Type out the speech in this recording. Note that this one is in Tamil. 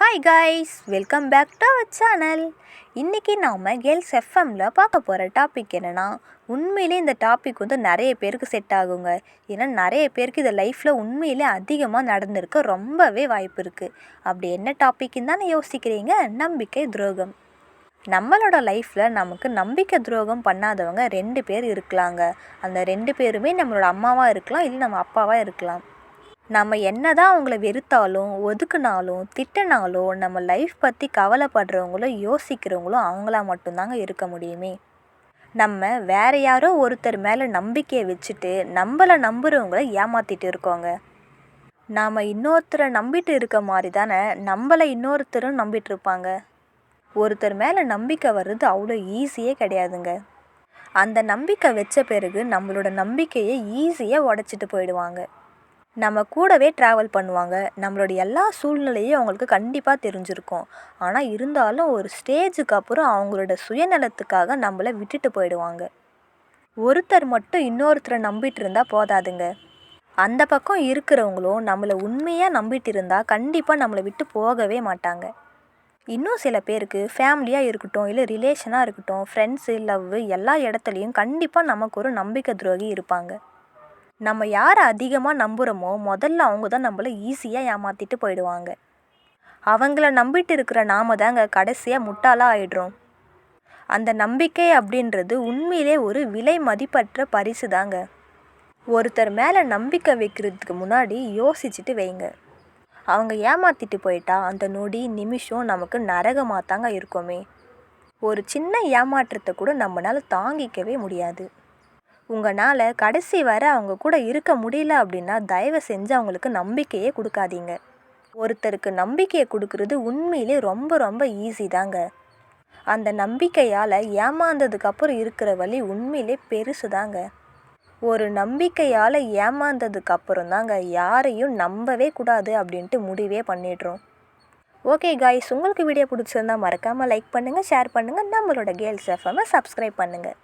Hi guys welcome back to our channel இன்றைக்கி நாம் கேர்ள்ஸ் எஃப்எம்மில் பார்க்க போகிற டாபிக் என்னென்னா உண்மையிலே இந்த டாபிக் வந்து நிறைய பேருக்கு செட் ஆகுங்க. ஏன்னா நிறைய பேருக்கு இது லைஃப்பில் உண்மையிலே அதிகமாக நடந்திருக்க ரொம்பவே வாய்ப்பு இருக்குது அப்படி என்ன டாபிக்னு தானே யோசிக்கிறீங்க? நம்பிக்கை துரோகம். நம்மளோட லைஃப்பில் நமக்கு நம்பிக்கை துரோகம் பண்ணாதவங்க ரெண்டு பேர் இருக்கலாங்க. அந்த ரெண்டு பேருமே நம்மளோட அம்மாவாக இருக்கலாம் இல்லை நம்ம அப்பாவாக இருக்கலாம். நம்ம என்ன தான் அவங்கள வெறுத்தாலும் ஒதுக்குனாலும் திட்டினாலும் நம்ம லைஃப் பற்றி கவலைப்படுறவங்களும் யோசிக்கிறவங்களும் அவங்களா மட்டும்தாங்க இருக்க முடியுமே. நம்ம வேற யாரோ ஒருத்தர் மேலே நம்பிக்கையை வச்சுட்டு நம்மளை நம்புகிறவங்கள ஏமாற்றிட்டு இருக்கோங்க. நாம் இன்னொருத்தரை நம்பிட்டு இருக்க மாதிரி தானே நம்மளை இன்னொருத்தரும் நம்பிட்டு இருப்பாங்க. ஒருத்தர் மேலே நம்பிக்கை வர்றது அவ்வளோ ஈஸியே கிடையாதுங்க. அந்த நம்பிக்கை வச்ச பிறகு நம்மளோட நம்பிக்கையை ஈஸியாக உடச்சிட்டு போயிடுவாங்க. நம்ம கூடவே ட்ராவல் பண்ணுவாங்க. நம்மளோட எல்லா சூழ்நிலையும் அவங்களுக்கு கண்டிப்பாக தெரிஞ்சிருக்கும். ஆனால் இருந்தாலும் ஒரு ஸ்டேஜுக்கு அப்புறம் அவங்களோட சுயநலத்துக்காக நம்மளை விட்டுட்டு போயிடுவாங்க. ஒருத்தர் மட்டும் இன்னொருத்தரை நம்பிட்டு இருந்தால் போதாதுங்க. அந்த பக்கம் இருக்கிறவங்களும் நம்மளை உண்மையாக நம்பிட்டு இருந்தால் கண்டிப்பாக நம்மளை விட்டு போகவே மாட்டாங்க. இன்னும் சில பேருக்கு ஃபேமிலியாக இருக்கட்டும் இல்லை ரிலேஷனாக இருக்கட்டும் ஃப்ரெண்ட்ஸு லவ் எல்லா இடத்துலையும் கண்டிப்பாக நமக்கு ஒரு நம்பிக்கை துரோகி இருப்பாங்க. நம்ம யாரை அதிகமாக நம்புகிறோமோ முதல்ல அவங்க தான் நம்மளை ஈஸியாக ஏமாற்றிட்டு போயிடுவாங்க. அவங்கள நம்பிட்டு இருக்கிற நாம தாங்க கடைசியாக முட்டாளாக ஆயிடுறோம். அந்த நம்பிக்கை அப்படின்றது உண்மையிலே ஒரு விலை மதிப்பற்ற பரிசு தாங்க. ஒருத்தர் மேலே நம்பிக்கை வைக்கிறதுக்கு முன்னாடி யோசிச்சுட்டு வைங்க. அவங்க ஏமாற்றிட்டு போயிட்டா அந்த நொடி நிமிஷம் நமக்கு நரகமாக தாங்க இருக்குமே. ஒரு சின்ன ஏமாற்றத்தை கூட நம்மளால் தாங்கிக்கவே முடியாது. உங்களால் கடைசி வரை அவங்க கூட இருக்க முடியல அப்படின்னா தயவு செஞ்சு அவங்களுக்கு நம்பிக்கையே கொடுக்காதீங்க. ஒருத்தருக்கு நம்பிக்கையை கொடுக்கறது உண்மையிலே ரொம்ப ரொம்ப ஈஸி தாங்க. அந்த நம்பிக்கையால் ஏமாந்ததுக்கப்புறம் இருக்கிற வழி உண்மையிலே பெருசு தாங்க. ஒரு நம்பிக்கையால் ஏமாந்ததுக்கப்புறம் தாங்க யாரையும் நம்பவே கூடாது அப்படின்ட்டு முடிவே பண்ணிடுறோம். ஓகே காய்ஸ் உங்களுக்கு வீடியோ பிடிச்சிருந்தா மறக்காமல் லைக் பண்ணுங்கள் ஷேர் பண்ணுங்கள் நம்மளோட கேர்ள்ஸ் எஃப்எம்மை சப்ஸ்கிரைப் பண்ணுங்கள்